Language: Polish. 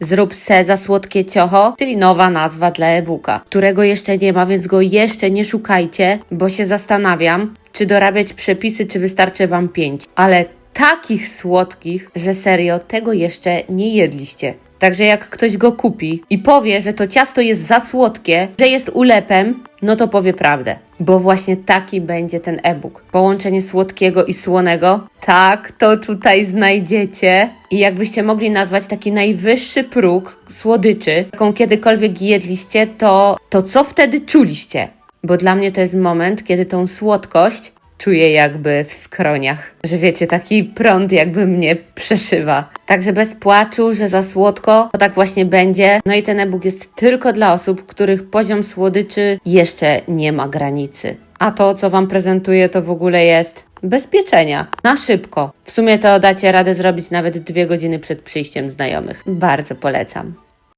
Zrób se za słodkie ciocho, czyli nowa nazwa dla e-booka, którego jeszcze nie ma, więc go jeszcze nie szukajcie, bo się zastanawiam, czy dorabiać przepisy, czy wystarczy wam pięć. Ale takich słodkich, że serio tego jeszcze nie jedliście. Także jak ktoś go kupi i powie, że to ciasto jest za słodkie, że jest ulepem, no to powie prawdę. Bo właśnie taki będzie ten e-book. Połączenie słodkiego i słonego. Tak, to tutaj znajdziecie. I jakbyście mogli nazwać taki najwyższy próg słodyczy, jaką kiedykolwiek jedliście, to, to co wtedy czuliście? Bo dla mnie to jest moment, kiedy tą słodkość czuję jakby w skroniach. Że wiecie, taki prąd jakby mnie przeszywa. Także bez płaczu, że za słodko, to tak właśnie będzie. No i ten e-book jest tylko dla osób, których poziom słodyczy jeszcze nie ma granicy. A to, co Wam prezentuję, to w ogóle jest bezpieczenia. Na szybko. W sumie to dacie radę zrobić nawet dwie godziny przed przyjściem znajomych. Bardzo polecam.